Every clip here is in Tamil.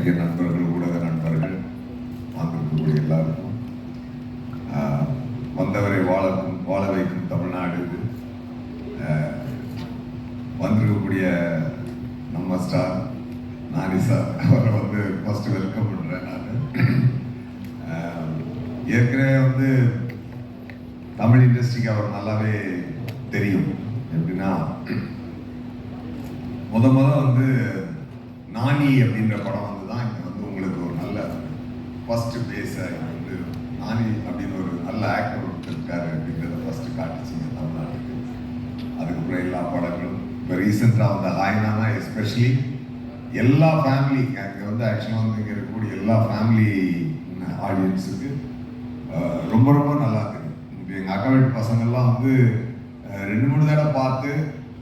பத்திரிகை நண்பர்கள் ஊடக நண்பர்கள் வந்திருக்கக்கூடிய எல்லாருக்கும் ஆஹ், வந்தவரை வாழ வாழ வைக்கும் தமிழ்நாடு இது. வந்திருக்கக்கூடிய நம்ம ஸ்டார் நானி சார் அவரை வந்து ஃபர்ஸ்ட் வெல்கம் பண்ணுறேன் நான். ஆஹ், ஏற்கனவே வந்து தமிழ் இண்டஸ்ட்ரிக்கு அவர் நல்லாவே தெரியும். எப்படின்னா முத முத வந்து நானி அப்படின்ற படம் வந்து ஃபர்ஸ்ட் பேஸாக வந்து ஆனி அப்படின்னு ஒரு நல்ல ஆக்டர் ஒருத்தர் இருக்காரு அப்படிங்கிறத ஃபர்ஸ்ட் காட்டுச்சிங்க தமிழ்நாட்டுக்கு. அதுக்கப்புறம் எல்லா படங்களும். இப்போ ரீசெண்டாக வந்த ஹாய்னானா எஸ்பெஷலி எல்லா ஃபேமிலி அங்கே வந்து ஆக்சுவலாக வந்து இங்கே இருக்கக்கூடிய எல்லா ஃபேமிலி ஆடியன்ஸுக்கு ரொம்ப ரொம்ப நல்லா இருக்குது இப்போ எங்கள் அக்கா வீட்டு பசங்கள்லாம் வந்து ரெண்டு மூணு தடவை பார்த்து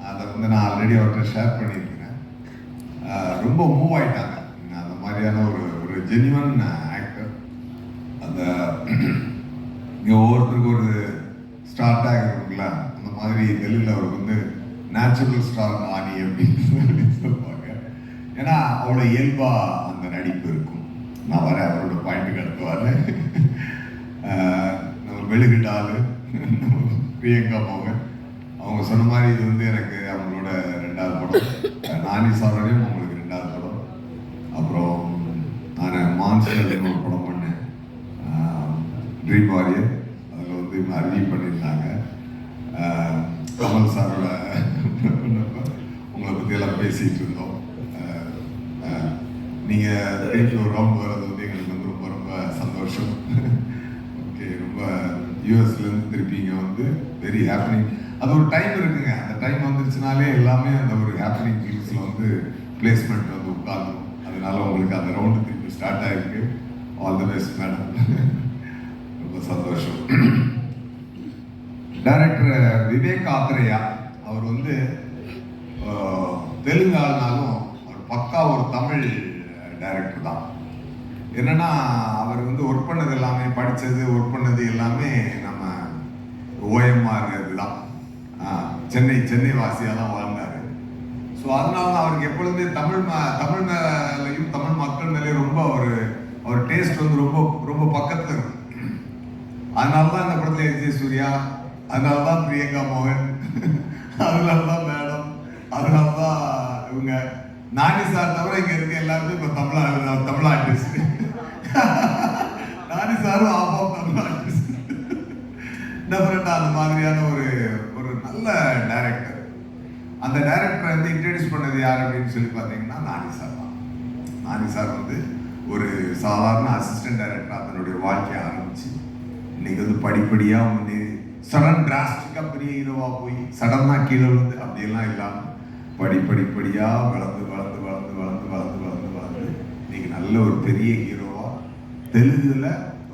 அதை வந்து நான் ஆல்ரெடி அவர்கிட்ட ஷேர் பண்ணியிருக்கிறேன் ரொம்ப மூவ் ஆயிட்டாங்க. அந்த மாதிரியான ஒரு ஒரு ஜென்யூன் அந்த இங்கே ஒவ்வொருத்தருக்கும் ஒரு ஸ்டார்ட் இருக்குங்களா அந்த மாதிரி நெல்லில் அவருக்கு வந்து நேச்சுரல் ஸ்டார் ஆணி அப்படின்னு சொல்லி சொல்லுவாங்க. ஏன்னா அவ்வளோ இயல்பாக அந்த நடிப்பு இருக்கும். நான் வரேன் அவரோட பாயிண்ட்டுக்கு அடுத்து வரேன் நம்ம மெழுகிட்டாலு பிரியங்கா மோகன். அவங்க சொன்ன மாதிரி இது வந்து எனக்கு அவங்களோட ரெண்டாவது படம். நானி சாரோடையும் அவங்களுக்கு ரெண்டாவது படம் அப்புறம் நான் மான்ஸ்டர்னு ஒரு படம் பண்ணேன் ட்ரீம் வாரியர் அதில் வந்து இவங்க அறிவி பண்ணியிருந்தாங்க. கமல் சாரோட உங்களை பற்றி எல்லாம் பேசிகிட்டு இருந்தோம். நீங்கள் வீட்டில் ஒரு ரவுண்ட் வர்றது வந்து எங்களுக்கு வந்து ரொம்ப ரொம்ப சந்தோஷம். ஓகே ரொம்ப யூஎஸ்லேருந்து திருப்பிங்க திருப்பி வந்து வெரி ஹாப்பனிங் அது ஒரு டைம் இருக்குங்க. அந்த டைம் வந்துருச்சுனாலே எல்லாமே அந்த ஒரு ஹாப்பனிங் ஃபீல்ஸ்ல வந்து பிளேஸ்மெண்ட் வந்து உட்கார்ந்துரும். அதனால உங்களுக்கு அந்த ரவுண்டு திருப்பி ஸ்டார்ட் ஆகிருக்கு ஆல் த பெஸ்ட் மேடம் ரொம்ப சந்தோஷம். டைரக்டர் விவேக் ஆத்ரேயா அவர் வந்து தெலுங்கு ஆளுனாலும் அவர் பக்கா ஒரு தமிழ் டைரக்டர் தான். என்னன்னா அவர் வந்து ஒர்க் பண்ணது எல்லாமே படித்தது ஒர்க் பண்ணது எல்லாமே நம்ம ஓஎம்ஆர் இதுதான். ஆஹ், சென்னை சென்னை வாசியாக தான் வாழ்ந்தார். ஸோ அதனால தான் அவருக்கு எப்பொழுதுமே தமிழ் ம- தமிழ் மேலேயும் தமிழ் மக்கள் மேலேயும் ரொம்ப ஒரு அவர் டேஸ்ட் வந்து ரொம்ப ரொம்ப பக்கத்தில் இருக்கும் அதனால தான் இந்த படத்தில் எஸ் சூர்யா அதனால தான் பிரியங்கா மோகன் அதனால தான் மேடம் அதனால தான் இவங்க. நானி சார் தவிர இங்கே இருக்க எல்லாருமே இப்போ தமிழ் தமிழ் ஆர்டிஸ்ட் நானி சாரும் ஆஃப் தமிழ் ஆர்டிஸ்ட் டெஃபரெண்டாக அந்த மாதிரியான ஒரு ஒரு நல்ல டைரக்டர் அந்த டைரக்டரை வந்து இன்ட்ரடியூஸ் பண்ணது யார் அப்படின்னு சொல்லி பார்த்தீங்கன்னா நானி சார் தான். நானி சார் வந்து ஒரு சாதாரண அசிஸ்டன்ட் டைரக்டர் அதனுடைய வாழ்க்கையை இன்னைக்கு வந்து படிப்படியாக வந்து சடன் டிராஸ்டிக்காக பெரிய ஹீரோவாக போய் சடனாக கீழே விழுந்து அப்படியெல்லாம் இல்லாமல் படிப்படிப்படியாக வளர்ந்து வளர்ந்து வளர்ந்து வளர்ந்து வளர்ந்து வளர்ந்து வளர்ந்து இன்னைக்கு நல்ல ஒரு பெரிய ஹீரோவாக தெலுங்குல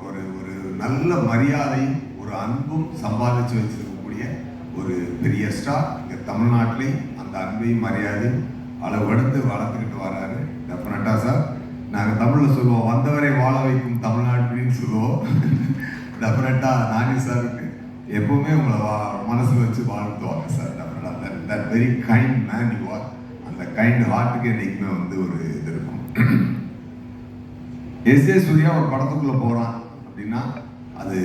ஒரு ஒரு நல்ல மரியாதையும் ஒரு அன்பும் சம்பாதிச்சு வச்சிருக்கக்கூடிய ஒரு பெரிய ஸ்டார் இங்கே தமிழ்நாட்டிலையும் அந்த அன்பையும் மரியாதையும் அளவெடுத்து வளர்த்துக்கிட்டு வராரு டெஃபினட்டாக சார். நாங்கள் தமிழில் சொல்லுவோம் வந்தவரை வாழ வைக்கும் தமிழ்நாட்டின்னு சொல்லுவோம். டெஃபினட்டாக நானி சாருக்கு எப்போவுமே உங்களை வா மனசில் வச்சு வாழ்த்துவாங்க சார் டெஃபினட்டாக that that very kind man you are அந்த கைண்ட் ஹார்ட்டுக்கு என்றைக்குமே வந்து ஒரு இது இருக்கும். எஸ் ஏ சூர்யா ஒரு படத்துக்குள்ளே போகிறான் அப்படின்னா அது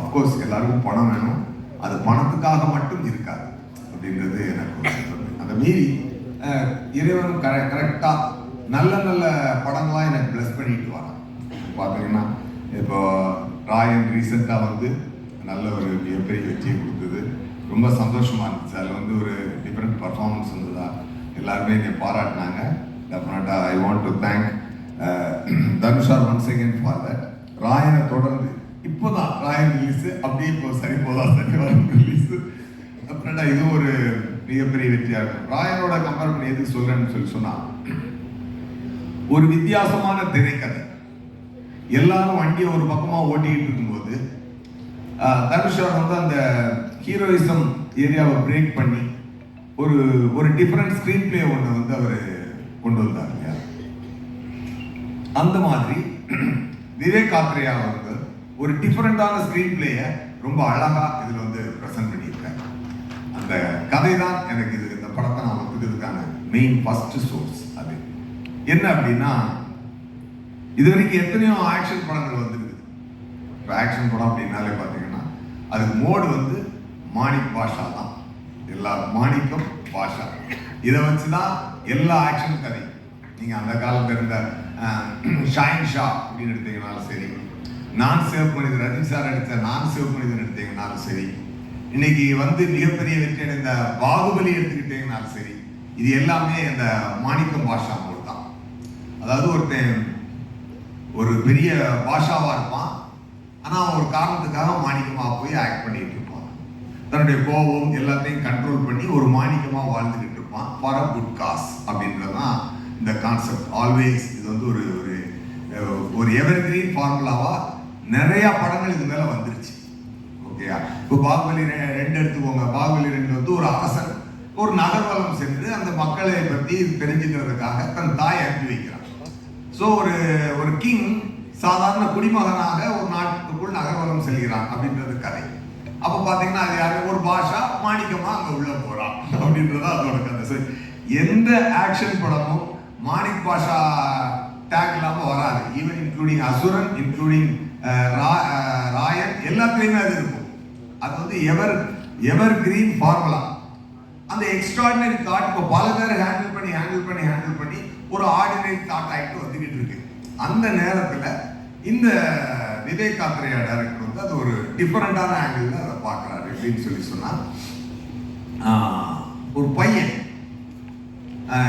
அஃப்கோர்ஸ் எல்லாருக்கும் பணம் வேணும். அது பணத்துக்காக மட்டும் இருக்காது அப்படின்றது எனக்கு அந்த அதை மீறி இறைவன் கரெ கரெக்டாக நல்ல நல்ல படங்களாக எனக்கு ப்ளஸ் பண்ணிட்டு வரான். பார்த்தீங்கன்னா இப்போ ராயன் ரீசெண்டாக வந்து நல்ல ஒரு மிகப்பெரிய வெற்றியை கொடுத்தது. ரொம்ப சந்தோஷமாக இருந்துச்சு. அதில் வந்து ஒரு டிஃப்ரெண்ட் பர்ஃபார்மன்ஸ் இருந்ததா எல்லாருமே என்னை பாராட்டினாங்க. டெஃபினட்டாக I want to thank தனுஷார் one second for that ராயனை தொடர்ந்து இப்போ தான் ராயன் ரிலீஸு அப்படியே இப்போ சரி போதா சரி வரும் ரிலீஸ் டெஃபினட்டாக இது ஒரு மிகப்பெரிய வெற்றியாக இருக்கும். ராயனோட கம்பேர் பண்ணி எதுக்கு சொல்கிறேன்னு சொல்லி சொன்னால் ஒரு வித்தியாசமான திரைக்கதை. எல்லாரும் வண்டியை ஒரு பக்கமாக ஓட்டிக்கிட்டு இருக்கும்போது தனுஷார் வந்து அந்த ஹீரோயிசம் ஏரியாவை பிரேக் பண்ணி ஒரு ஒரு டிஃப்ரெண்ட் ஸ்க்ரீன் பிளே ஒன்று வந்து அவர் கொண்டு வந்தார் இல்லையா? அந்த மாதிரி விவேக் ஆத்ரேயா அவர்கள் ஒரு டிஃப்ரெண்டான ஸ்க்ரீன் பிளேயை ரொம்ப அழகாக இதில் வந்து ப்ரெசென்ட் பண்ணியிருக்காரு. அந்த கதை தான் எனக்கு இது இந்த படத்தை நான் ஒத்துக்கிறதுக்கான மெயின் ஃபஸ்ட்டு சோர்ஸ் அது. என்ன அப்படின்னா இது வரைக்கும் எத்தனையோ ஆக்ஷன் படங்கள் வந்துருக்குது. இப்போ ஆக்ஷன் படம் அப்படின்னாலே பார்த்தீங்கன்னா அதுக்கு மோடு வந்து மாணிக் பாஷா தான். எல்லா மாணிக்கம் பாஷா. இதை வச்சு தான் எல்லா ஆக்ஷன் கதை நீங்கள் அந்த காலத்தில் இருந்த ஷாயின் ஷா அப்படின்னு எடுத்தீங்கனாலும் சரி நான் சேவ் மனிதன் ரஜினி சார் எடுத்த நான் சேவ் மனிதன் எடுத்தீங்கனாலும் சரி இன்னைக்கு வந்து மிகப்பெரிய வெற்றி அடைந்த பாகுபலி எடுத்துக்கிட்டீங்கனாலும் சரி இது எல்லாமே அந்த மாணிக்கம் பாஷா மோடு தான். அதாவது ஒருத்தன் ஒரு பெரிய பாஷாவாக இருப்பான். ஆனால் அவன் ஒரு காரணத்துக்காக மாணிக்கமாக போய் ஆக்ட் பண்ணிட்டு இருப்பான். தன்னுடைய கோபம் எல்லாத்தையும் கண்ட்ரோல் பண்ணி ஒரு மாணிக்கமாக வாழ்ந்துக்கிட்டு இருப்பான். ஃபார் அ குட் காஸ் அப்படின்றதான் இந்த கான்செப்ட் ஆல்வேஸ் இது வந்து ஒரு ஒரு ஒரு எவர்கிரீன் ஃபார்முலாவாக நிறையா படங்கள் இது மேலே வந்துருச்சு. ஓகேயா இப்போ பாகுபலி ரெ- ரெண்டு எடுத்துக்கோங்க. பாகுபலி ரெண்டு வந்து ஒரு அரசன் ஒரு நகர்வலம் சென்று அந்த மக்களை பற்றி தெரிஞ்சுக்கிறதுக்காக தன் தாயை அனுப்பி வைக்கிறான். ஸோ ஒரு ஒரு கிங் சாதாரண குடிமகனாக ஒரு நாட்டுக்குள் நகர்வலம் செல்கிறான் அப்படின்றது கதை. அப்போ பார்த்தீங்கன்னா அது யாரு? ஒரு பாஷா மாணிக்கமாக அங்கே உள்ளே போகிறான் அப்படின்றது அதோட கதை. சரி எந்த ஆக்ஷன் படமும் மாணிக் பாஷா டேக் இல்லாமல் வராது. Even including Asuran including Raayan எல்லாத்துலேயுமே அது இருக்கும். அது வந்து எவர் எவர் கிரீன் ஃபார்முலா அந்த எக்ஸ்ட்ராடினரி தாட் இப்போ பல பேர் ஹேண்டில் பண்ணி ஹேண்டில் பண்ணி ஹேண்டில் பண்ணி ஒரு ஆர்டினரி தாட் ஆகிட்டு வந்துக்கிட்டு இருக்கு. அந்த நேரத்தில் இந்த விவேக் காத்திரையா டேரக்டர் வந்து அது ஒரு டிஃப்ரெண்டான ஆங்கிளில் அதை பார்க்குறாரு அப்படின்னு சொல்லி சொன்னால் ஒரு பையன்.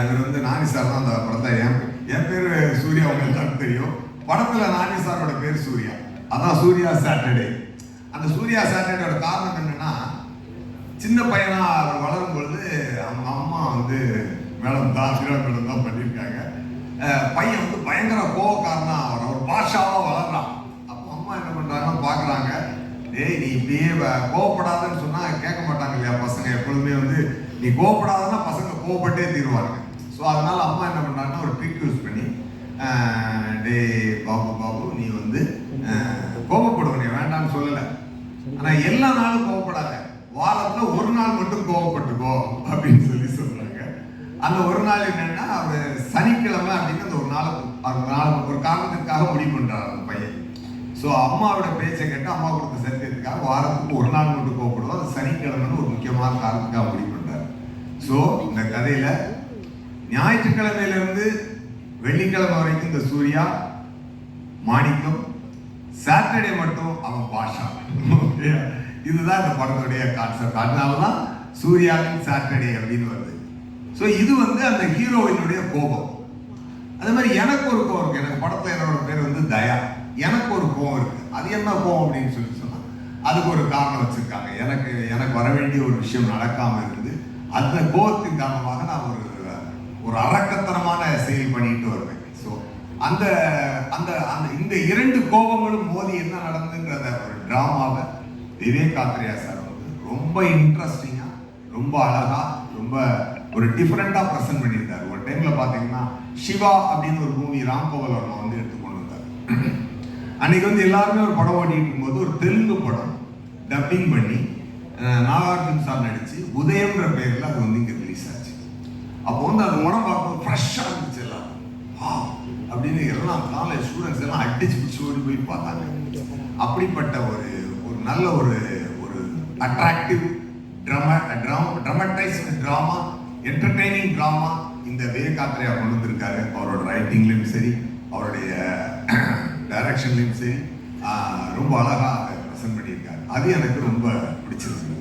இவர் வந்து நானி சார் தான் அந்த படத்தை. என் என் பேர் சூர்யா அவங்க தெரியும். படத்தில் நானி சாரோட பேர் சூர்யா. அதான் சூர்யா சாட்டர்டே. அந்த சூர்யா சாட்டர்டேயோட காரணம் என்னென்னா சின்ன பையனாக அவர் வளரும் பொழுது அவங்க அம்மா வந்து மேடம் தான் சீரா மேடம் தான் பண்ணியிருக்காங்க. பையன் வந்து பயங்கர கோவக்காரனா அவர் அவர் பாஷாவாக வளர்றான். அப்போ அம்மா என்ன பண்றாங்கன்னா பார்க்குறாங்க. டேய் நீ இப்படியே வ- கோவப்படாதன்னு சொன்னால் கேட்க மாட்டாங்க இல்லையா பசங்க? எப்பொழுதுமே வந்து நீ கோவப்படாதன்னா பசங்க கோவப்பட்டே தீருவாங்க. ஸோ அதனால் அம்மா என்ன பண்ணுறாங்கன்னா ஒரு ட்ரிக் யூஸ் பண்ணி டே டேய் பாபு பாபு நீ வந்து கோபப்படுவனே நீ வேண்டாம்னு சொல்லலை. ஆனால் எல்லா நாளும் கோவப்படாத. வாரத்துல ஒரு நாள் மட்டும் கோவப்பட்டுக்கோ அப்படின்னு சொல்லி சொல்றாங்க. அந்த ஒரு நாள் என்னன்னா அவர் சனிக்கிழமை அப்படின்னு அந்த ஒரு நாள் அந்த நாள் ஒரு காரணத்துக்காக முடிவு பண்றாரு அந்த பையன். ஸோ அம்மாவோட பேச்சை கேட்டு அம்மா கொடுத்த சத்தியத்துக்காக வாரத்துக்கு ஒரு நாள் மட்டும் கோவப்படுவோம் அது சனிக்கிழமைன்னு ஒரு முக்கியமான காரணத்துக்காக முடிவு பண்றாரு. ஸோ இந்த கதையில ஞாயிற்றுக்கிழமையிலிருந்து வெள்ளிக்கிழமை வரைக்கும் இந்த சூர்யா மாணிக்கம் சாட்டர்டே மட்டும் அவன் பாஷா. இதுதான் இந்த படத்துடைய கான்செப்ட் அதனால தான் சூர்யாவின் சாட்டர்டே அப்படின்னு வருது. ஸோ இது வந்து அந்த ஹீரோயினுடைய கோபம். அதே மாதிரி எனக்கு ஒரு கோபம் இருக்குது எனக்கு படத்தில் என்னோட பேர் வந்து தயா. எனக்கு ஒரு கோபம் இருக்குது அது என்ன கோபம் அப்படின்னு சொல்லி சொன்னால் அதுக்கு ஒரு காரணம் வச்சுருக்காங்க. எனக்கு எனக்கு வர வேண்டிய ஒரு விஷயம் நடக்காமல் இருக்குது. அந்த கோபத்தின் காரணமாக நான் ஒரு ஒரு அரக்கத்தனமான செயல் பண்ணிட்டு வருவேன். ஸோ அந்த அந்த அந்த இந்த இரண்டு கோபங்களும் மோதி என்ன நடந்துன்றத ஒரு ட்ராமாவை விவேக் ஆத்ரேயா சார் வந்து ரொம்ப இன்ட்ரெஸ்டிங்காக ரொம்ப அழகாக ரொம்ப ஒரு டிஃப்ரெண்ட்டாக ப்ரெசென்ட் பண்ணியிருந்தார் ஒரு டைமில் பார்த்தீங்கன்னா சிவா அப்படின்னு ஒரு மூவி ராம்கோவல் வர்மா வந்து எடுத்துக்கொண்டு வந்தார் அன்னைக்கு வந்து எல்லாருமே ஒரு படம் ஓடிட்டு இருக்கும்போது ஒரு தெலுங்கு படம் டப்பிங் பண்ணி நாகார்ஜுன் சார் நடித்து உதயம்ன்ற பேரில் அது வந்து இங்கே ரிலீஸ் ஆச்சு. அப்போ வந்து அந்த உடம்பு பார்க்கும்போது ஃப்ரெஷ்ஷாக இருந்துச்சு எல்லாம் ஆ அப்படின்னு எல்லாம் காலேஜ் ஸ்டூடெண்ட்ஸ் எல்லாம் அடிச்சு பிடிச்சி ஓடி போய் பார்த்தாங்க. அப்படிப்பட்ட ஒரு நல்ல ஒரு ஒரு attractive drama drama dramatised drama entertaining drama இந்த வேகாத்திரையா கொண்டு வந்திருக்காரு. அவரோட ரைட்டிங்லையும் சரி அவருடைய டைரக்ஷன்லையும் சரி ரொம்ப அழகா ப்ரெசென்ட் பண்ணியிருக்காரு. அது எனக்கு ரொம்ப பிடிச்சிருக்கு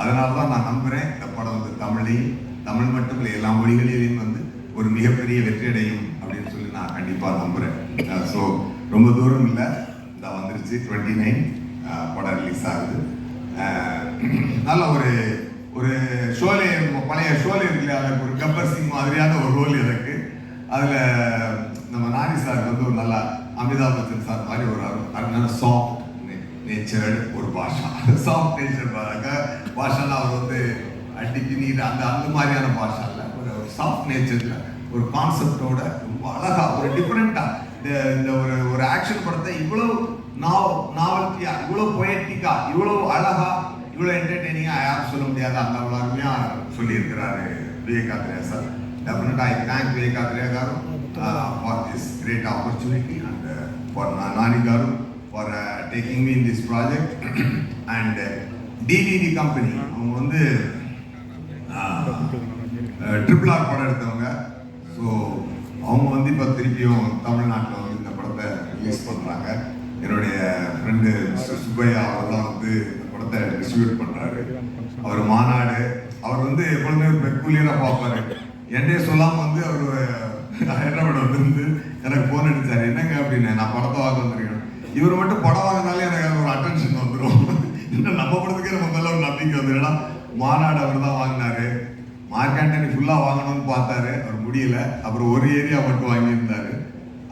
அதனால தான் நான் நம்புகிறேன் இந்த படம் வந்து தமிழையும் தமிழ் மட்டும் இல்லை எல்லா மொழிகளிலையும் வந்து ஒரு மிகப்பெரிய வெற்றி அடையும் அப்படின்னு சொல்லி நான் கண்டிப்பாக நம்புகிறேன் ஸோ ரொம்ப தூரம் இல்லை. இந்த வந்துருச்சு டுவெண்ட்டி நைன் படம் ரிலீஸ் ஆகுது. நல்ல ஒரு ஒரு ஷோலே பழைய ஷோலே இருக்குல்ல அதுக்கு ஒரு கப்பர் சிங் மாதிரியான ஒரு ரோல் எனக்கு. அதில் நம்ம நானி சார் வந்து ஒரு நல்லா அமிதாப் பச்சன் சார் மாதிரி ஒரு அருமையான சாஃப்ட் நேச்சர்டு ஒரு பாஷா. சாஃப்ட் நேச்சர் பாஷால அவர் வந்து அடிக்கு நீர் அந்த அந்த மாதிரியான பாஷா இல்லை. ஒரு சாஃப்ட் நேச்சரில் ஒரு கான்செப்டோட ரொம்ப அழகா ஒரு டிஃப்ரெண்ட்டாக இந்த இந்த ஒரு ஒரு ஆக்ஷன் படத்தை இவ்வளவு நாவ் நாவல்ட்டியா இவ்வளோ பொயட்டிக்கா இவ்வளோ அழகா இவ்வளோ என்டர்டெய்னிங்காக யாரும் சொல்ல முடியாது. அந்த அவ்வளோ சொல்லியிருக்கிறாரு விவேகாத்ரேயா சார் டெஃபினட்டா ஐ தேங்க் விவேகாத்ரேயா காரும் for this great opportunity and for Nani காரும் for taking me in this project and DVD company அவங்க வந்து uh, ட்ரிபிள் ஆர் படம் எடுத்தவங்க. ஸோ அவங்க வந்து இப்போ திருப்பியும் தமிழ்நாட்டில் வந்து இந்த படத்தை ரிலீஸ் பண்ணுறாங்க என்னுடைய ஃப்ரெண்டு மிஸ்டர் சுப்பையா அவர் தான் வந்து இந்த படத்தை டிஸ்ட்ரிபியூட் பண்ணுறாரு அவர் மாநாடு அவர் வந்து எப்பொழுதுமே ஒரு பெக்குலியராக பார்ப்பாரு. என்னையே சொல்லாமல் வந்து அவர் ஹைதராபாத் வந்து எனக்கு ஃபோன் அடித்தார் என்னங்க அப்படின்னு நான் படத்தை வாங்க வந்திருக்கேன். இவர் மட்டும் படம் வாங்கினாலே எனக்கு ஒரு அட்டென்ஷன் வந்துடும் இன்னும் நம்ம படத்துக்கே நம்ம மேலே ஒரு நம்பிக்கை வந்துடும் மாநாடு அவர் தான் வாங்கினாரு. மார்க் ஆண்டனி ஃபுல்லாக வாங்கணும்னு பார்த்தாரு. அவர் முடியல. அப்புறம் ஒரு ஏரியா மட்டும் வாங்கியிருந்தாரு.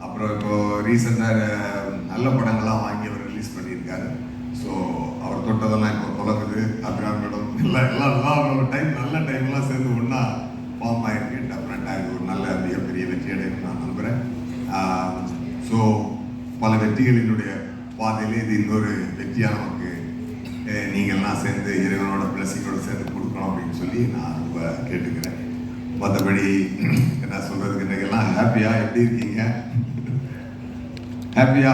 அப்புறம் இப்போ ரீசெண்டாக நல்ல படங்கள்லாம் வாங்கி அவர் ரிலீஸ் பண்ணியிருக்காரு. ஸோ அவர் தொட்டதெல்லாம் இப்போ தொடங்குது. அபிராம் மேடம் எல்லாம் எல்லாம் எல்லாம் அவரோட டைம் நல்ல டைம்லாம் சேர்ந்து ஒன்றா ஃபார்ம் ஆகிருக்கு டெஃபினட்டாக இது ஒரு நல்ல மிகப்பெரிய வெற்றி அடையும் நான் நம்புகிறேன் ஸோ பல வெற்றிகளினுடைய பாதையிலே இது இன்னொரு வெற்றியாக நமக்கு நீங்கள்லாம் சேர்ந்து இறைவனோட பிளஸிங்கோடு சேர்ந்து கொடுக்கணும் அப்படின்னு சொல்லி நான் ரொம்ப கேட்டுக்கிறேன். மற்றபடி என்ன சொல்கிறதுக்கு இன்றைக்கெல்லாம் ஹாப்பியா எப்படி இருக்கீங்க? ஹாப்பியா